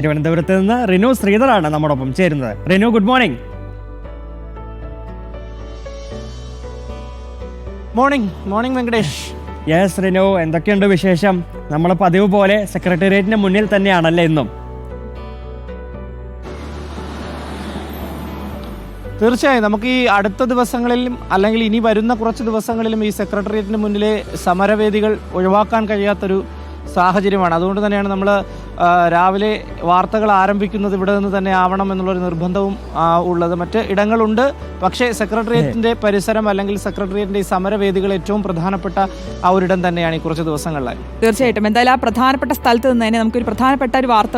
തിരുവനന്തപുരത്ത് നിന്ന് റിനു ശ്രീധറാണ് നമ്മോടൊപ്പം ചേരുന്നത്. Rinu good morning morning morning Venkatesh yes Rinu എന്തൊക്കെയുണ്ട് വിശേഷം? നമ്മൾ പതിവ് പോലെ സെക്രട്ടേറിയറ്റിന് മുന്നിൽ തന്നെയാണല്ലേ ഇന്നും? തീർച്ചയായും. നമുക്ക് ഈ അടുത്ത ദിവസങ്ങളിലും അല്ലെങ്കിൽ ഇനി വരുന്ന കുറച്ച് ദിവസങ്ങളിലും ഈ സെക്രട്ടേറിയറ്റിന് മുന്നിലെ സമരവേദികൾ ഒഴിവാക്കാൻ കഴിയാത്തൊരു സാഹചര്യമാണ്. അതുകൊണ്ട് തന്നെയാണ് നമ്മൾ രാവിലെ വാർത്തകൾ ആരംഭിക്കുന്നത് ഇവിടെ നിന്ന് തന്നെ ആവണം എന്നുള്ളൊരു നിർബന്ധവും ഉള്ളത്. മറ്റ് ഇടങ്ങളുണ്ട്. പക്ഷേ സെക്രട്ടേറിയറ്റിന്റെ പരിസരം അല്ലെങ്കിൽ സെക്രട്ടേറിയറ്റിന്റെ ഈ സമരവേദികൾ ഏറ്റവും പ്രധാനപ്പെട്ട ആ ഒരിടം തന്നെയാണ് ഈ കുറച്ച് ദിവസങ്ങളിലായി. തീർച്ചയായിട്ടും. എന്തായാലും ആ പ്രധാനപ്പെട്ട സ്ഥലത്ത് നിന്ന് തന്നെ നമുക്കൊരു പ്രധാനപ്പെട്ട ഒരു വാർത്ത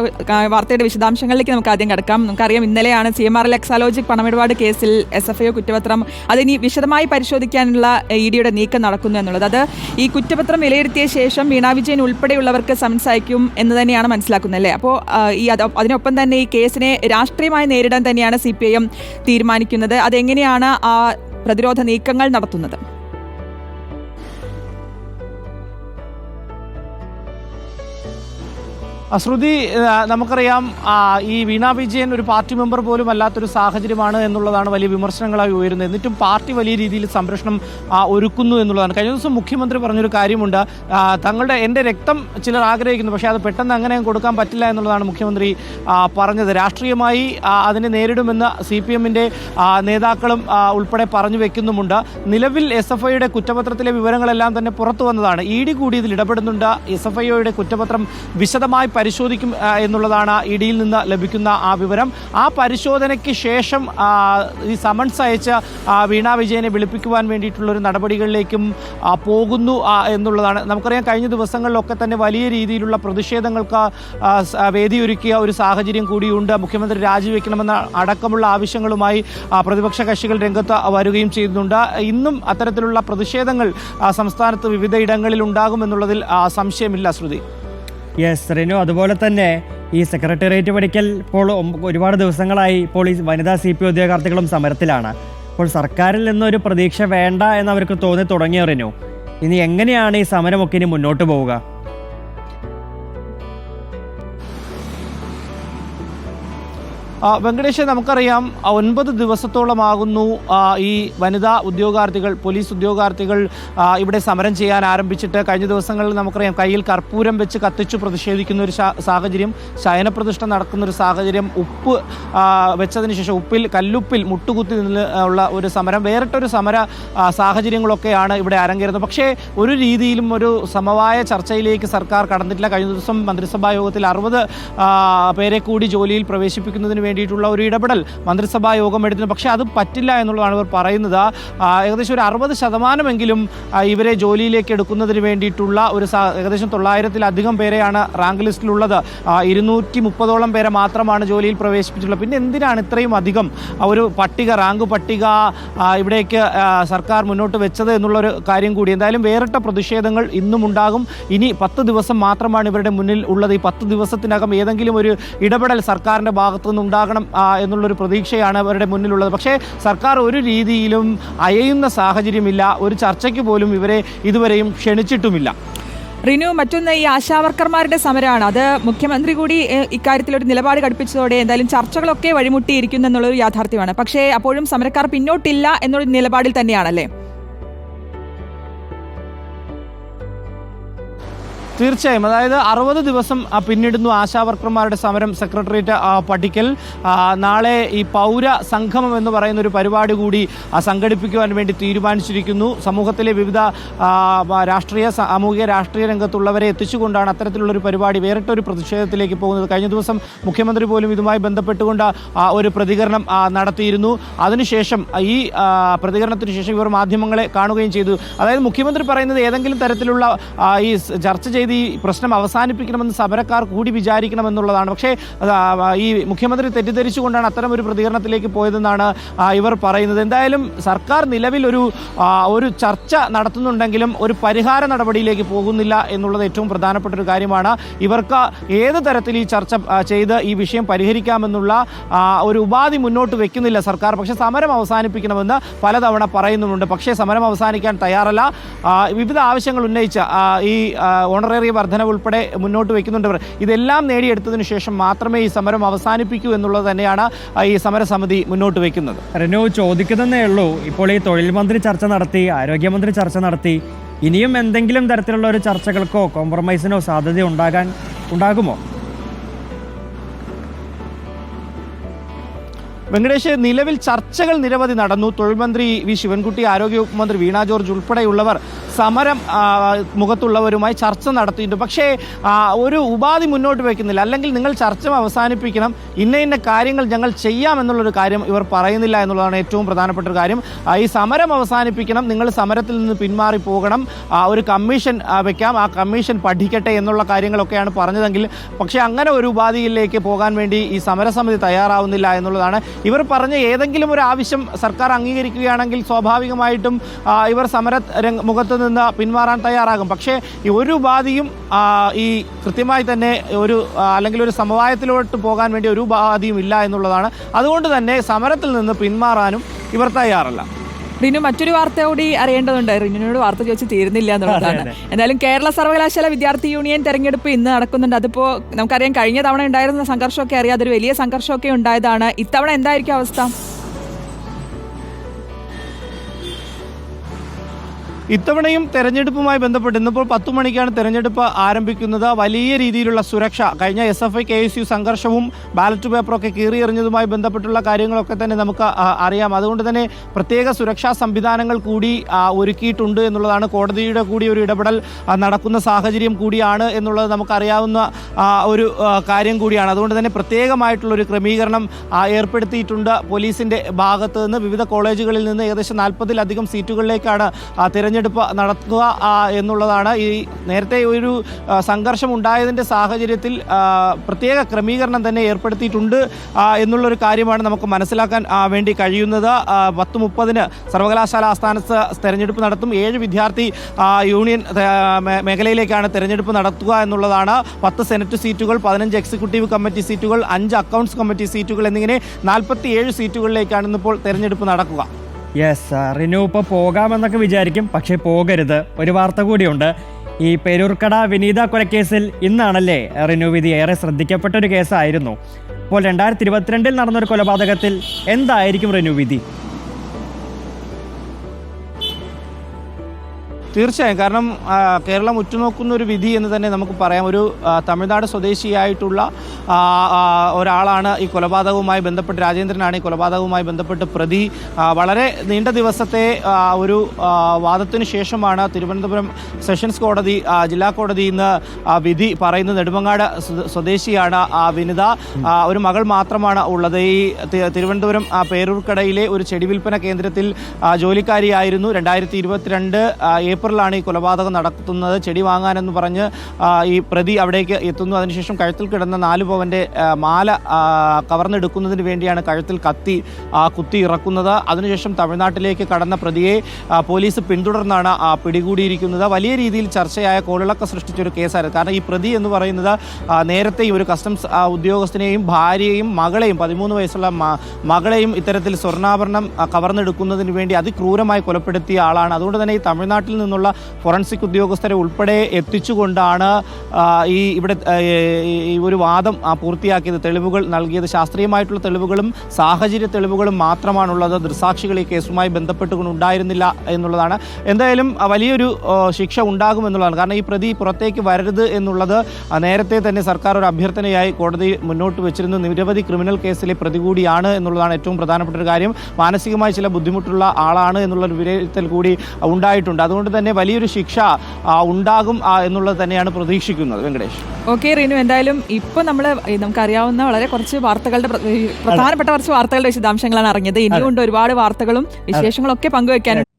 വാർത്തയുടെ വിശദാംശങ്ങളിലേക്ക് നമുക്ക് ആദ്യം കിടക്കാം. നമുക്കറിയാം ഇന്നലെയാണ് C M R L Exalogic പണമിടപാട് കേസിൽ എസ് എഫ് ഐ കുറ്റപത്രം അതിനി വിശദമായി പരിശോധിക്കാനുള്ള ഇ ഡിയുടെ നീക്കം നടക്കുന്നു എന്നുള്ളത്. അത് ഈ കുറ്റപത്രം വിലയിരുത്തിയ ശേഷം വീണ വിജയൻ ഉൾപ്പെടെയുള്ളവർക്ക് സമൻസ് അയക്കും എന്ന് തന്നെയാണ് മനസ്സിലാക്കുന്നത് അല്ലേ അപ്പോൾ ഈ അതിനൊപ്പം തന്നെ ഈ കേസിനെ രാഷ്ട്രീയമായി നേരിടാൻ തന്നെയാണ് സി പി ഐ എം തീരുമാനിക്കുന്നത്. അതെങ്ങനെയാണ് ആ പ്രതിരോധ നീക്കങ്ങൾ നടത്തുന്നത്? അശ്രുതി ആ, നമുക്കറിയാം ഈ വീണ വിജയൻ ഒരു പാർട്ടി മെമ്പർ പോലും അല്ലാത്തൊരു സാഹചര്യമാണ് എന്നുള്ളതാണ് വലിയ വിമർശനങ്ങളായി ഉയരുന്നത്. എന്നിട്ടും പാർട്ടി വലിയ രീതിയിൽ സംരക്ഷണം ഒരുക്കുന്നു എന്നുള്ളതാണ്. കഴിഞ്ഞ ദിവസം മുഖ്യമന്ത്രി പറഞ്ഞൊരു കാര്യമുണ്ട്. തങ്ങളുടെ എന്റെ രക്തം ചിലർ ആഗ്രഹിക്കുന്നു പക്ഷേ അത് പെട്ടെന്ന് അങ്ങനെ കൊടുക്കാൻ പറ്റില്ല എന്നുള്ളതാണ് മുഖ്യമന്ത്രി പറഞ്ഞത്. രാഷ്ട്രീയമായി അതിനെ നേരിടുമെന്ന് സി പി എമ്മിന്റെ നേതാക്കളും ഉൾപ്പെടെ പറഞ്ഞു വെക്കുന്നുമുണ്ട്. നിലവിൽ എസ് എഫ് ഐയുടെ കുറ്റപത്രത്തിലെ വിവരങ്ങളെല്ലാം തന്നെ പുറത്തു വന്നതാണ്. ഇ ഡി കൂടി ഇതിൽ ഇടപെടുന്നുണ്ട്. എസ് എഫ് ഐയുടെ കുറ്റപത്രം വിശദമായി പരിശോധിക്കും എന്നുള്ളതാണ് ഇഡിയിൽ നിന്ന് ലഭിക്കുന്ന ആ വിവരം. ആ പരിശോധനയ്ക്ക് ശേഷം ഈ സമൻസ് അയച്ച വീണ വിജയനെ വിളിപ്പിക്കുവാൻ വേണ്ടിയിട്ടുള്ളൊരു നടപടികളിലേക്കും പോകുന്നു എന്നുള്ളതാണ്. നമുക്കറിയാം കഴിഞ്ഞ ദിവസങ്ങളിലൊക്കെ തന്നെ വലിയ രീതിയിലുള്ള പ്രതിഷേധങ്ങൾക്ക് വേദിയൊരുക്കിയ ഒരു സാഹചര്യം കൂടിയുണ്ട്. മുഖ്യമന്ത്രി രാജിവെക്കണമെന്ന അടക്കമുള്ള ആവശ്യങ്ങളുമായി പ്രതിപക്ഷ കക്ഷികൾ രംഗത്ത് വരികയും ചെയ്യുന്നുണ്ട്. ഇന്നും അത്തരത്തിലുള്ള പ്രതിഷേധങ്ങൾ സംസ്ഥാനത്ത് വിവിധയിടങ്ങളിൽ ഉണ്ടാകുമെന്നുള്ളതിൽ സംശയമില്ല ശ്രുതി. യെസ് റിനു അതുപോലെ തന്നെ ഈ സെക്രട്ടേറിയറ്റ് പഠിക്കൽ ഇപ്പോൾ ഒരുപാട് ദിവസങ്ങളായി ഇപ്പോൾ ഈ വനിതാ സി പി ഉദ്യോഗാർത്ഥികളും സമരത്തിലാണ്. അപ്പോൾ സർക്കാരിൽ നിന്നൊരു പ്രതീക്ഷ വേണ്ട എന്ന് അവർക്ക് തോന്നി തുടങ്ങിയ റിനു ഇനി എങ്ങനെയാണ് ഈ സമരമൊക്കെ ഇനി മുന്നോട്ട് പോവുക? വെങ്കടേഷ് നമുക്കറിയാം ഒൻപത് ദിവസത്തോളമാകുന്നു ഈ വനിതാ ഉദ്യോഗാർത്ഥികൾ പോലീസ് ഉദ്യോഗാർത്ഥികൾ ഇവിടെ സമരം ചെയ്യാൻ ആരംഭിച്ചിട്ട് കഴിഞ്ഞ ദിവസങ്ങളിൽ നമുക്കറിയാം കയ്യിൽ കർപ്പൂരം വെച്ച് കത്തിച്ചു പ്രതിഷേധിക്കുന്ന ഒരു സാഹചര്യം ശയനപ്രതിഷ്ഠ നടക്കുന്ന ഒരു സാഹചര്യം ഉപ്പ് വെച്ചതിന് ശേഷം ഉപ്പിൽ കല്ലുപ്പിൽ മുട്ടുകുത്തി ഉള്ള ഒരു സമരം വേറിട്ടൊരു സമര സാഹചര്യങ്ങളൊക്കെയാണ് ഇവിടെ അരങ്ങേറുന്നത്. പക്ഷേ ഒരു രീതിയിലും ഒരു സമവായ ചർച്ചയിലേക്ക് സർക്കാർ കടന്നിട്ടില്ല. കഴിഞ്ഞ ദിവസം മന്ത്രിസഭാ യോഗത്തിൽ അറുപത് പേരെ കൂടി ജോലിയിൽ പ്രവേശിപ്പിക്കുന്നതിന് വേണ്ടിയിട്ടുള്ള ഒരു ഇടപെടൽ മന്ത്രിസഭാ യോഗം എടുത്തിരുന്നു. പക്ഷേ അത് പറ്റില്ല എന്നുള്ളതാണ് ഇവർ പറയുന്നത്. ഏകദേശം ഒരു അറുപത് ശതമാനമെങ്കിലും ഇവരെ ജോലിയിലേക്ക് എടുക്കുന്നതിന് വേണ്ടിയിട്ടുള്ള ഒരു ഏകദേശം തൊള്ളായിരത്തിലധികം പേരെയാണ് റാങ്ക് ലിസ്റ്റിലുള്ളത്. ഇരുന്നൂറ്റി മുപ്പതോളം പേരെ മാത്രമാണ് ജോലിയിൽ പ്രവേശിപ്പിച്ചിട്ടുള്ളത്. പിന്നെ എന്തിനാണ് ഇത്രയും അധികം ഒരു പട്ടിക റാങ്ക് പട്ടിക ഇവിടേക്ക് സർക്കാർ മുന്നോട്ട് വെച്ചത് എന്നുള്ളൊരു കാര്യം കൂടി. എന്തായാലും വേറിട്ട പ്രതിഷേധങ്ങൾ ഇന്നും ഉണ്ടാകും. ഇനി പത്ത് ദിവസം മാത്രമാണ് ഇവരുടെ മുന്നിൽ ഉള്ളത്. ഈ പത്ത് ദിവസത്തിനകം ഏതെങ്കിലും ഒരു ഇടപെടൽ സർക്കാരിന്റെ ഭാഗത്തു നിന്നുണ്ടാകണം ആ, എന്നുള്ളൊരു പ്രതീക്ഷയാണ് അവരുടെ മുന്നിലുള്ളത്. പക്ഷേ സർക്കാർ ഒരു രീതിയിലും അയയുന്ന സാഹചര്യമില്ല. ഒരു ചർച്ചയ്ക്ക് പോലും ഇവരെ ഇതുവരെയും ക്ഷണിച്ചിട്ടുമില്ല. റിനു മറ്റൊന്ന് ഈ ആശാവർക്കർമാരുടെ സമരമാണ്. അത് മുഖ്യമന്ത്രി കൂടി ഇക്കാര്യത്തിൽ ഒരു നിലപാട് ഘടിപ്പിച്ചതോടെ എന്തായാലും ചർച്ചകളൊക്കെ വഴിമുട്ടിയിരിക്കുന്നു എന്നുള്ളൊരു യാഥാർത്ഥ്യമാണ്. പക്ഷേ അപ്പോഴും സമരക്കാർ പിന്നോട്ടില്ല എന്നൊരു നിലപാടിൽ തന്നെയാണല്ലേ? തീർച്ചയായും. അതായത് അറുപത് ദിവസം പിന്നിടുന്നു ആശാവർക്കർമാരുടെ സമരം സെക്രട്ടേറിയറ്റ് പടിക്കൽ നാളെ ഈ പൗര സംഗമം എന്ന് പറയുന്ന ഒരു പരിപാടി കൂടി സംഘടിപ്പിക്കുവാൻ വേണ്ടി തീരുമാനിച്ചിരിക്കുന്നു. സമൂഹത്തിലെ വിവിധ രാഷ്ട്രീയ സാമൂഹിക രാഷ്ട്രീയ രംഗത്തുള്ളവരെ എത്തിച്ചുകൊണ്ടാണ് അത്തരത്തിലുള്ള ഒരു പരിപാടി വേറിട്ടൊരു പ്രതിഷേധത്തിലേക്ക് പോകുന്നത്. കഴിഞ്ഞ ദിവസം മുഖ്യമന്ത്രി പോലും ഇതുമായി ബന്ധപ്പെട്ടുകൊണ്ട് ഒരു പ്രതികരണം നടത്തിയിരുന്നു. അതിനുശേഷം ഈ പ്രതികരണത്തിന് ശേഷം ഇവർ മാധ്യമങ്ങളെ കാണുകയും ചെയ്തു. അതായത് മുഖ്യമന്ത്രി പറയുന്നത് ഏതെങ്കിലും തരത്തിലുള്ള ഈ ചർച്ച ചെയ്ത് ഈ പ്രശ്നം അവസാനിപ്പിക്കണമെന്ന് സമരക്കാർ കൂടി വിചാരിക്കണമെന്നുള്ളതാണ്. പക്ഷേ ഈ മുഖ്യമന്ത്രി തെറ്റിദ്ധരിച്ചുകൊണ്ടാണ് അത്തരം ഒരു പ്രതികരണത്തിലേക്ക് പോയതെന്നാണ് ഇവർ പറയുന്നത്. എന്തായാലും സർക്കാർ നിലവിൽ ഒരു ഒരു ചർച്ച നടത്തുന്നുണ്ടെങ്കിലും ഒരു പരിഹാര നടപടിയിലേക്ക് പോകുന്നില്ല എന്നുള്ളത് ഏറ്റവും പ്രധാനപ്പെട്ട ഒരു കാര്യമാണ്. ഇവർക്ക് ഏത് തരത്തിൽ ഈ ചർച്ച ചെയ്ത് ഈ വിഷയം പരിഹരിക്കാമെന്നുള്ള ഒരു ഉപാധി മുന്നോട്ട് വെക്കുന്നില്ല സർക്കാർ. പക്ഷേ സമരം അവസാനിപ്പിക്കണമെന്ന് പലതവണ പറയുന്നുണ്ട് പക്ഷേ സമരം അവസാനിക്കാൻ തയ്യാറല്ല. വിവിധ ആവശ്യങ്ങൾ ഉന്നയിച്ച ഈ ഓണറേറിയം സാലറി വർധന ഉൾപ്പെടെ മുന്നോട്ട് വയ്ക്കുന്നുണ്ട് ഇവർ. ഇതെല്ലാം നേടിയെടുത്തതിനു ശേഷം മാത്രമേ ഈ സമരം അവസാനിപ്പിക്കൂ എന്നുള്ളത് തന്നെയാണ് ഈ സമരസമിതി മുന്നോട്ട് വയ്ക്കുന്നത്. റിനു ചോദിക്കുന്നതേ ഉള്ളൂ. ഇപ്പോൾ ഈ തൊഴിൽ മന്ത്രി ചർച്ച നടത്തി ആരോഗ്യമന്ത്രി ചർച്ച നടത്തി. ഇനിയും എന്തെങ്കിലും തരത്തിലുള്ള ഒരു ചർച്ചകൾക്കോ കോംപ്രമൈസിനോ സാധ്യത ഉണ്ടാകാൻ ഉണ്ടാകുമോ? വെങ്കടേഷ് നിലവിൽ ചർച്ചകൾ നിരവധി നടന്നു. തൊഴിൽ മന്ത്രി വി. ശിവൻകുട്ടി ആരോഗ്യവകുപ്പ് മന്ത്രി വീണ ജോർജ് ഉൾപ്പെടെയുള്ളവർ സമരം മുഖത്തുള്ളവരുമായി ചർച്ച നടത്തിയിട്ടുണ്ട്. പക്ഷേ ഒരു ഉപാധി മുന്നോട്ട് വയ്ക്കുന്നില്ല. അല്ലെങ്കിൽ നിങ്ങൾ ചർച്ച അവസാനിപ്പിക്കണം. ഇന്ന ഇന്ന കാര്യങ്ങൾ ഞങ്ങൾ ചെയ്യാം ചെയ്യാമെന്നുള്ളൊരു കാര്യം ഇവർ പറയുന്നില്ല എന്നുള്ളതാണ് ഏറ്റവും പ്രധാനപ്പെട്ട ഒരു കാര്യം. ഈ സമരം അവസാനിപ്പിക്കണം. നിങ്ങൾ സമരത്തിൽ നിന്ന് പിന്മാറി പോകണം. ഒരു കമ്മീഷൻ വെക്കാം. ആ കമ്മീഷൻ പഠിക്കട്ടെ എന്നുള്ള കാര്യങ്ങളൊക്കെയാണ് പറഞ്ഞതെങ്കിൽ പക്ഷേ അങ്ങനെ ഒരു ഉപാധിയിലേക്ക് പോകാൻ വേണ്ടി ഈ സമരസമിതി തയ്യാറാവുന്നില്ല എന്നുള്ളതാണ് ഇവർ പറഞ്ഞ ഏതെങ്കിലും ഒരു ആവശ്യം സർക്കാർ അംഗീകരിക്കുകയാണെങ്കിൽ സ്വാഭാവികമായിട്ടും ഇവർ സമര മുഖത്ത് നിന്ന് പിന്മാറാൻ തയ്യാറാകും. പക്ഷേ ഈ ഒരു ഉപാധിയും ഈ കൃത്യമായി തന്നെ ഒരു അല്ലെങ്കിൽ ഒരു സമവായത്തിലോട്ട് പോകാൻ വേണ്ടി ഒരു ഉപാധിയും ഇല്ല എന്നുള്ളതാണ്. അതുകൊണ്ട് തന്നെ സമരത്തിൽ നിന്ന് പിന്മാറാനും ഇവർ തയ്യാറല്ല. റിനു മറ്റൊരു വാർത്ത കൂടി അറിയേണ്ടതുണ്ട്. റിനുവിനോട് വാർത്ത ചോദിച്ച് തീരുന്നില്ല എന്നുള്ളതാണ്. എന്തായാലും കേരള സർവകലാശാല വിദ്യാർത്ഥി യൂണിയൻ തെരഞ്ഞെടുപ്പ് ഇന്ന് നടക്കുന്നുണ്ട്. അതിപ്പോ നമുക്കറിയാം കഴിഞ്ഞ തവണ ഉണ്ടായിരുന്ന സംഘർഷമൊക്കെ അറിയാം അതൊരു വലിയ സംഘർഷമൊക്കെ ഉണ്ടായതാണ്. ഇത്തവണ എന്തായിരിക്കും അവസ്ഥ? ഇത്തവണയും തെരഞ്ഞെടുപ്പുമായി ബന്ധപ്പെട്ട് ഇന്നിപ്പോൾ പത്ത് മണിക്കാണ് തെരഞ്ഞെടുപ്പ് ആരംഭിക്കുന്നത്. വലിയ രീതിയിലുള്ള സുരക്ഷ. കഴിഞ്ഞ S F I K S U സംഘർഷവും ballot പേപ്പറൊക്കെ കീറിയെറിഞ്ഞതുമായി ബന്ധപ്പെട്ടുള്ള കാര്യങ്ങളൊക്കെ തന്നെ നമുക്ക് അറിയാം. അതുകൊണ്ട് തന്നെ പ്രത്യേക സുരക്ഷാ സംവിധാനങ്ങൾ കൂടി ഒരുക്കിയിട്ടുണ്ട് എന്നുള്ളതാണ് കോടതിയുടെ കൂടി ഒരു ഇടപെടൽ നടക്കുന്ന സാഹചര്യം കൂടിയാണ് എന്നുള്ളത് നമുക്കറിയാവുന്ന ഒരു കാര്യം കൂടിയാണ്. അതുകൊണ്ട് തന്നെ പ്രത്യേകമായിട്ടുള്ളൊരു ക്രമീകരണം ഏർപ്പെടുത്തിയിട്ടുണ്ട് പോലീസിന്റെ ഭാഗത്ത് നിന്ന്. വിവിധ കോളേജുകളിൽ നിന്ന് ഏകദേശം നാൽപ്പതിലധികം സീറ്റുകളിലേക്കാണ് ആ, തിരഞ്ഞെടുപ്പ് നടത്തുക എന്നുള്ളതാണ്. ഈ നേരത്തെ ഒരു സംഘർഷമുണ്ടായതിന്റെ സാഹചര്യത്തിൽ പ്രത്യേക ക്രമീകരണം തന്നെ ഏർപ്പെടുത്തിയിട്ടുണ്ട് എന്നുള്ളൊരു കാര്യമാണ് നമുക്ക് മനസ്സിലാക്കാൻ വേണ്ടി കഴിയുന്നത്. പത്ത് മുപ്പതിന് സർവകലാശാല ആസ്ഥാനത്ത് തെരഞ്ഞെടുപ്പ് നടത്തും. ഏഴ് വിദ്യാർത്ഥി യൂണിയൻ മേഖലയിലേക്കാണ് തെരഞ്ഞെടുപ്പ് നടത്തുക എന്നുള്ളതാണ്. പത്ത് സെനറ്റ് സീറ്റുകൾ പതിനഞ്ച് എക്സിക്യൂട്ടീവ് കമ്മിറ്റി സീറ്റുകൾ അഞ്ച് അക്കൗണ്ട്സ് കമ്മിറ്റി സീറ്റുകൾ എന്നിങ്ങനെ നാൽപ്പത്തി ഏഴ് സീറ്റുകളിലേക്കാണ് ഇന്നിപ്പോൾ തെരഞ്ഞെടുപ്പ് നടക്കുക. യെസ് റിനു ഇപ്പോൾ പോകാമെന്നൊക്കെ വിചാരിക്കും പക്ഷേ പോകരുത്. ഒരു വാർത്ത കൂടിയുണ്ട്. ഈ പേരൂർക്കട വിനീത കൊലക്കേസിൽ ഇന്നാണല്ലേ റിനു വിധി ഏറെ ശ്രദ്ധിക്കപ്പെട്ട ഒരു കേസായിരുന്നു. അപ്പോൾ രണ്ടായിരത്തി ഇരുപത്തിരണ്ടിൽ നടന്നൊരു കൊലപാതകത്തിൽ എന്തായിരിക്കും റിനു വിധി? തീർച്ചയായും. കാരണം കേരളം ഉറ്റുനോക്കുന്ന ഒരു വിധി എന്ന് തന്നെ നമുക്ക് പറയാം. ഒരു തമിഴ്നാട് സ്വദേശിയായിട്ടുള്ള ഒരാളാണ് ഈ കൊലപാതകവുമായി ബന്ധപ്പെട്ട് രാജേന്ദ്രനാണ് ഈ കൊലപാതകവുമായി ബന്ധപ്പെട്ട് പ്രതി. വളരെ നീണ്ട ദിവസത്തെ ഒരു വാദത്തിന് ശേഷമാണ് തിരുവനന്തപുരം സെഷൻസ് കോടതി ജില്ലാ കോടതി ഇന്ന് വിധി പറയുന്നത്. നെടുമങ്ങാട് സ്വ- സ്വദേശിയാണ് ആ വിനിത. ഒരു മകൾ മാത്രമാണ് ഉള്ളത്. ഈ തിരുവനന്തപുരം പേരൂർക്കടയിലെ ഒരു ചെടി വിൽപ്പന കേന്ദ്രത്തിൽ ജോലിക്കാരിയായിരുന്നു. രണ്ടായിരത്തി ഇരുപത്തിരണ്ട് ഏപ്രിലാണ് ഈ കൊലപാതകം നടത്തുന്നത്. ചെടി വാങ്ങാനെന്ന് പറഞ്ഞ് ഈ പ്രതി അവിടേക്ക് എത്തുന്നു. അതിനുശേഷം കഴുത്തിൽ കിടന്ന നാല് പവന്റെ മാല കവർന്നെടുക്കുന്നതിന് വേണ്ടിയാണ് കഴുത്തിൽ കത്തി കുത്തി ഇറക്കുന്നത്. അതിനുശേഷം തമിഴ്നാട്ടിലേക്ക് കടന്ന പ്രതിയെ പോലീസ് പിന്തുടർന്നാണ് പിടികൂടിയിരിക്കുന്നത്. വലിയ രീതിയിൽ ചർച്ചയായ കോളിളക്ക സൃഷ്ടിച്ചൊരു കേസായിരുന്നു. കാരണം ഈ പ്രതി എന്ന് പറയുന്നത് നേരത്തെ ഒരു കസ്റ്റംസ് ഉദ്യോഗസ്ഥനെയും ഭാര്യയെയും മകളെയും പതിമൂന്ന് വയസ്സുള്ള മകളെയും ഇത്തരത്തിൽ സ്വർണാഭരണം കവർന്നെടുക്കുന്നതിന് വേണ്ടി അതിക്രൂരമായി കൊലപ്പെടുത്തിയ ആളാണ്. അതുകൊണ്ട് തന്നെ ഈ തമിഴ്നാട്ടിൽ നിന്നുള്ള ഫോറൻസിക് ഉദ്യോഗസ്ഥരെ ഉൾപ്പെടെ എത്തിച്ചുകൊണ്ടാണ് ഈ ഇവിടെ ഒരു വാദം പൂർത്തിയാക്കിയത്. തെളിവുകൾ നൽകിയത് ശാസ്ത്രീയമായിട്ടുള്ള തെളിവുകളും സാഹചര്യ തെളിവുകളും മാത്രമാണുള്ളത്. ദൃസാക്ഷികൾ ഈ കേസുമായി ബന്ധപ്പെട്ടുകൊണ്ട് ഉണ്ടായിരുന്നില്ല എന്നുള്ളതാണ്. എന്തായാലും വലിയൊരു ശിക്ഷ ഉണ്ടാകുമെന്നുള്ളതാണ്. കാരണം ഈ പ്രതി പുറത്തേക്ക് വരരുത് എന്നുള്ളത് നേരത്തെ തന്നെ സർക്കാർ ഒരു അഭ്യർത്ഥനയായി കോടതി മുന്നോട്ട് വെച്ചിരുന്നു. നിരവധി ക്രിമിനൽ കേസിലെ പ്രതി കൂടിയാണ് എന്നുള്ളതാണ് ഏറ്റവും പ്രധാനപ്പെട്ട ഒരു കാര്യം. മാനസികമായി ചില ബുദ്ധിമുട്ടുള്ള ആളാണ് എന്നുള്ള ഒരു വിലയിരുത്തൽ കൂടി ഉണ്ടായിട്ടുണ്ട്. അതുകൊണ്ട് തന്നെ വലിയൊരു ശിക്ഷ ഉണ്ടാകും എന്നുള്ളത് തന്നെയാണ് പ്രതീക്ഷിക്കുന്നത്. വെങ്കടേഷ്. ഓക്കെ റീനു എന്തായാലും ഇപ്പൊ നമ്മൾ നമുക്കറിയാവുന്ന വളരെ കുറച്ച് വാർത്തകളുടെ പ്രധാനപ്പെട്ട കുറച്ച് വാർത്തകളുടെ വിശദാംശങ്ങളാണ് അറിഞ്ഞത്. ഇനിയുണ്ട് ഒരുപാട് വാർത്തകളും വിശേഷങ്ങളും ഒക്കെ പങ്കുവെക്കാനുണ്ട്.